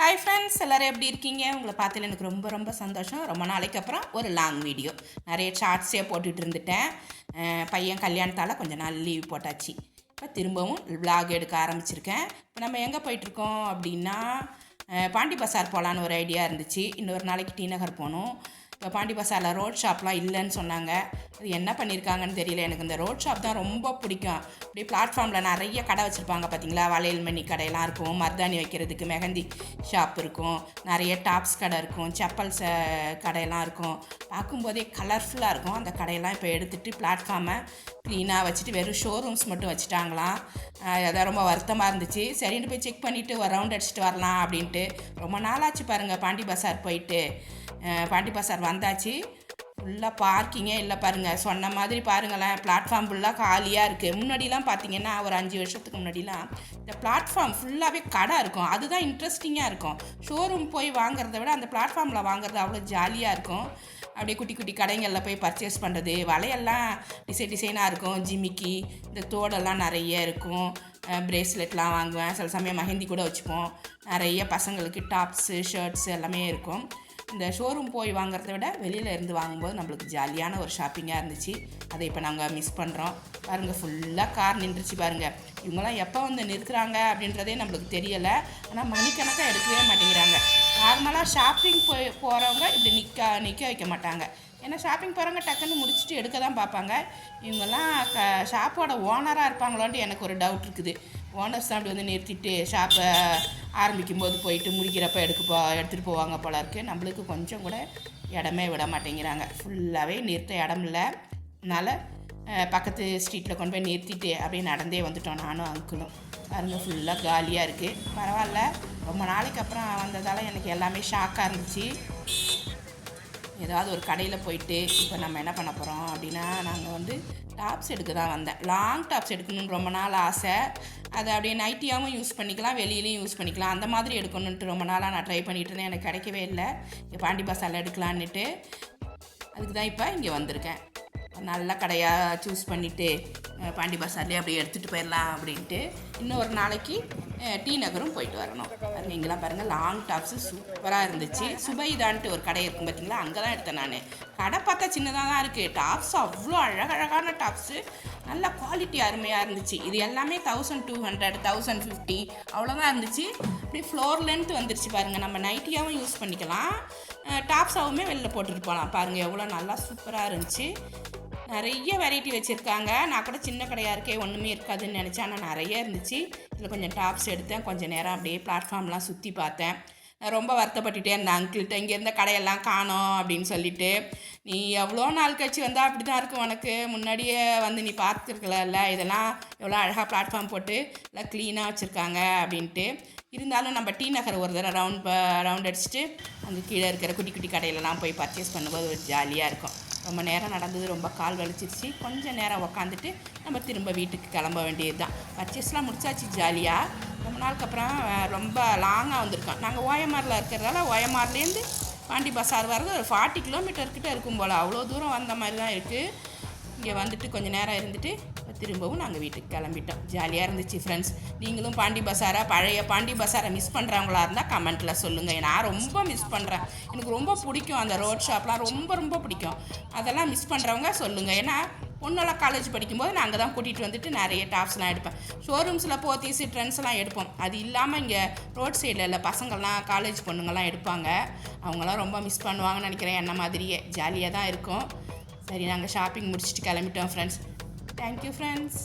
Hi friends எல்லோரும் எப்படி இருக்கீங்க? உங்களை பார்த்துல எனக்கு ரொம்ப ரொம்ப சந்தோஷம். ரொம்ப நாளைக்கு அப்புறம் ஒரு லாங் வீடியோ நிறைய ஷார்ட்ஸே போட்டுட்டு இருந்துட்டேன். பையன் கல்யாணத்தால் கொஞ்சம் நாள் லீவ் போட்டாச்சு. இப்போ திரும்பவும் vlog எடுக்க ஆரம்பிச்சிருக்கேன். இப்போ நம்ம எங்கே போயிட்டுருக்கோம் அப்படின்னா பாண்டி பசார் போகலான்னு ஒரு ஐடியா இருந்துச்சு. இன்னொரு நாளைக்கு டி நகர் போகணும். பாண்டி பசாரில் ரோட் ஷாப்லாம் இல்லைன்னு சொன்னாங்க. அது என்ன பண்ணியிருக்காங்கன்னு தெரியல. எனக்கு இந்த ரோட் ஷாப் தான் ரொம்ப பிடிக்கும். அப்படியே பிளாட்ஃபார்மில் நிறைய கடை வச்சுருப்பாங்க பார்த்தீங்களா வளையல் மணி கடையெல்லாம் இருக்கும். மருதாணி வைக்கிறதுக்கு மெஹந்தி ஷாப் இருக்கும். நிறைய டாப்ஸ் கடை இருக்கும். செப்பல்ஸ் கடையெல்லாம் இருக்கும். பார்க்கும்போதே கலர்ஃபுல்லாக இருக்கும். அந்த கடையெல்லாம் இப்போ எடுத்துகிட்டு பிளாட்ஃபார்மை க்ளீனாக வச்சுட்டு வெறும் ஷோரூம்ஸ் மட்டும் வச்சுட்டாங்களாம். அதான் ரொம்ப வருத்தமாக இருந்துச்சு. சரின்னு போய் செக் பண்ணிவிட்டு ஒரு ரவுண்ட் அடிச்சுட்டு வரலாம் அப்படின்ட்டு. ரொம்ப நாளாச்சு பாருங்கள் பாண்டி பசார் போயிட்டு. பாண்டிப்பா சார் வந்தாச்சு. ஃபுல்லாக பார்க்கிங்கே இல்லை பாருங்கள் சொன்ன மாதிரி பாருங்களேன் பிளாட்ஃபார்ம் ஃபுல்லாக காலியாக இருக்குது முன்னாடிலாம் பார்த்தீங்கன்னா ஒரு அஞ்சு வருஷத்துக்கு முன்னாடிலாம் இந்த பிளாட்ஃபார்ம் ஃபுல்லாகவே கடை இருக்கும். அதுதான் இன்ட்ரெஸ்டிங்காக இருக்கும். ஷோரூம் போய் வாங்குறத விட அந்த பிளாட்ஃபார்மில் வாங்குறது அவ்வளோ ஜாலியாக இருக்கும். அப்படியே குட்டி குட்டி கடைங்களில் போய் பர்ச்சேஸ் பண்ணுறது வலையெல்லாம் டிசைன் டிசைனாக இருக்கும். ஜிமிக்கி இந்த தோடெல்லாம் நிறைய இருக்கும். பிரேஸ்லெட்லாம் வாங்குவேன். சில சமயம் மெஹந்தி கூட வச்சுப்போம். நிறைய பசங்களுக்கு டாப்ஸு ஷர்ட்ஸ் எல்லாமே இருக்கும். இந்த ஷோரூம் போய் வாங்குறத விட வெளியில் இருந்து வாங்கும்போது நம்மளுக்கு ஜாலியான ஒரு ஷாப்பிங்காக இருந்துச்சு. அதை இப்போ நாங்கள் மிஸ் பண்ணுறோம் பாருங்கள் ஃபுல்லாக கார் நின்றுச்சு பாருங்கள் இவங்களாம் எப்போ வந்து நிறுத்துகிறாங்க அப்படின்றதே நம்மளுக்கு தெரியலை. ஆனால் மணிக்கணக்காக எடுக்கவே மாட்டேங்கிறாங்க. நார்மலாக ஷாப்பிங் போய் போகிறவங்க இப்படி நிற்க நிற்க வைக்க மாட்டாங்க. ஏன்னா ஷாப்பிங் போகிறவங்க டக்குன்னு முடிச்சுட்டு எடுக்க தான் பார்ப்பாங்க. இவங்கெல்லாம் க ஷாப்போட ஓனராக இருப்பாங்களோன்ட்டு எனக்கு ஒரு டவுட் இருக்குது. ஓனர்ஸ் தான் அப்படி வந்து நிறுத்திட்டு ஷாப்பை ஆரம்பிக்கும் போது போயிட்டு முடிக்கிறப்ப எடுக்க போ எடுத்துகிட்டு போவாங்க போல இருக்குது நம்மளுக்கு கொஞ்சம் கூட இடமே விட மாட்டேங்கிறாங்க. ஃபுல்லாகவே நிறுத்த இடம் இல்லை. அதனால் பக்கத்து ஸ்ட்ரீட்டில் கொண்டு போய் நிறுத்திட்டு அப்படியே நடந்தே வந்துட்டோம் நானும் அங்கிளும் அருங்க ஃபுல்லாக காலியாக இருக்குது பரவாயில்ல. ரொம்ப நாளைக்கு அப்புறம் வந்ததால் எனக்கு எல்லாமே ஷாக்காக இருந்துச்சு. ஏதாவது ஒரு கடையில் போயிட்டு இப்போ நம்ம என்ன பண்ண போகிறோம் அப்படின்னா நாங்கள் வந்து டாப்ஸ் எடுக்க தான் வந்தேன். லாங் டாப்ஸ் எடுக்கணும்னு ரொம்ப நாள் ஆசை. அதை அப்படியே நைட்டியாகவும் யூஸ் பண்ணிக்கலாம் வெளியிலையும் யூஸ் பண்ணிக்கலாம். அந்த மாதிரி எடுக்கணுன்ட்டு ரொம்ப நாளாக நான் ட்ரை பண்ணிகிட்டு இருந்தேன். எனக்கு கிடைக்கவே இல்லை. பாண்டி பசாரில் எடுக்கலான்னுட்டு. அதுக்கு தான் இப்போ இங்கே வந்திருக்கேன். நல்ல கடையாக சூஸ் பண்ணிவிட்டு பாண்டி பசார்லேயே அப்படியே எடுத்துகிட்டு போயிடலாம் அப்படின்ட்டு இன்னும் ஒரு நாளைக்கு டி நகரும் போயிட்டு வரணும். பாருங்க இங்கெல்லாம் பாருங்கள் லாங் டாப்ஸு சூப்பராக இருந்துச்சு. சுபைதான்ட்டு ஒரு கடை இருக்கும் பார்த்தீங்களா அங்கே தான் எடுத்தேன் நான். கடை பார்த்தா சின்னதாக தான் இருக்குது டாப்ஸ் அவ்வளோ அழகழகான டாப்ஸு நல்ல குவாலிட்டி அருமையாக இருந்துச்சு. இது எல்லாமே thousand two hundred thousand fifty அவ்வளோதான் இருந்துச்சு. அப்படியே ஃப்ளோர் லென்த் வந்துருச்சு பாருங்கள் நம்ம நைட்டியாகவும் யூஸ் பண்ணிக்கலாம். டாப்ஸாகவுமே வெளில போட்டுட்டு போகலாம். பாருங்கள் எவ்வளோ நல்லா சூப்பராக இருந்துச்சு. நிறைய வெரைட்டி வச்சுருக்காங்க. நான் கூட சின்ன கடையாக இருக்கே ஒன்றுமே இருக்காதுன்னு நினச்சேன். ஆனால் நிறைய இருந்துச்சு. இதில் கொஞ்சம் டாப்ஸ் எடுத்தேன். கொஞ்சம் நேரம் அப்படியே பிளாட்ஃபார்ம்லாம் சுற்றி பார்த்தேன். நான் ரொம்ப வருத்தப்பட்டுட்டே இருந்தேன். அங்கிள்கிட்ட இங்கே இருந்த கடையெல்லாம் காணோம் அப்படின்னு சொல்லிட்டு. நீ எவ்வளோ நாள் கழிச்சு வந்தால் அப்படி தான் இருக்கும் உனக்கு? முன்னாடியே வந்து நீ பார்த்துருக்கல இதெல்லாம் எவ்வளோ அழகாக பிளாட்ஃபார்ம் போட்டு எல்லாம் க்ளீனாக வச்சுருக்காங்க அப்படின்ட்டு. இருந்தாலும் நம்ம டி நகர் ஒரு தடவை ரவுண்ட் ரவுண்ட் அடிச்சுட்டு அங்கே கீழே இருக்கிற குட்டி குட்டி கடையிலலாம் போய் பர்ச்சேஸ் பண்ணும்போது ஒரு ஜாலியாக இருக்கும். ரொம்ப நேரம் நடந்தது ரொம்ப கால் வலிச்சிருச்சு. கொஞ்சம் நேரம் உக்காந்துட்டு நம்ம திரும்ப வீட்டுக்கு கிளம்ப வேண்டியது தான் பர்ச்சேஸ்லாம் முடிச்சாச்சு ஜாலியாக ரொம்ப நாளுக்கு அப்புறம் ரொம்ப லாங்காக வந்திருக்கோம். நாங்கள் ஓயமாரில் இருக்கிறதால ஓயமார்லேருந்து பாண்டி பசார் வர்றது ஒரு ஃபார்ட்டி கிலோமீட்டர் கிட்ட இருக்கும் போல். அவ்வளோ தூரம் வந்த மாதிரி தான் இருக்குது இங்கே வந்துட்டு கொஞ்சம் நேரம் இருந்துட்டு திரும்பவும் நாங்கள் வீட்டுக்கு கிளம்பிட்டோம். ஜாலியாக இருந்துச்சு ஃப்ரெண்ட்ஸ் நீங்களும் பாண்டி பசாரா பழைய பாண்டி பசாரை மிஸ் பண்ணுறவங்களா இருந்தால் கமெண்ட்டில் சொல்லுங்கள் நான் ரொம்ப மிஸ் பண்ணுறேன் எனக்கு ரொம்ப பிடிக்கும் அந்த ரோட் ஷாப்லாம் ரொம்ப ரொம்ப பிடிக்கும். அதெல்லாம் மிஸ் பண்ணுறவங்க சொல்லுங்கள் ஏன்னா ஒன்றெல்லாம் காலேஜ் படிக்கும்போது நான் அங்கே தான் கூட்டிகிட்டு வந்துட்டு நிறைய டாப்ஸ்லாம் எடுப்பேன். ஷோரூம்ஸில் போத்தீஸ் ட்ரெண்ட்ஸ்லாம் எடுப்போம். அது இல்லாமல் இங்கே ரோட் சைடில் இல்லை பசங்கள்லாம் காலேஜ் பொண்ணுங்கள்லாம் எடுப்பாங்க. அவங்களாம் ரொம்ப மிஸ் பண்ணுவாங்கன்னு நினைக்கிறேன். என்ன மாதிரியே. ஜாலியாக தான் இருக்கும். சரி நாங்கள் ஷாப்பிங் முடிச்சுட்டு கிளம்பிட்டோம் ஃப்ரெண்ட்ஸ் தேங்க்யூ ஃப்ரெண்ட்ஸ்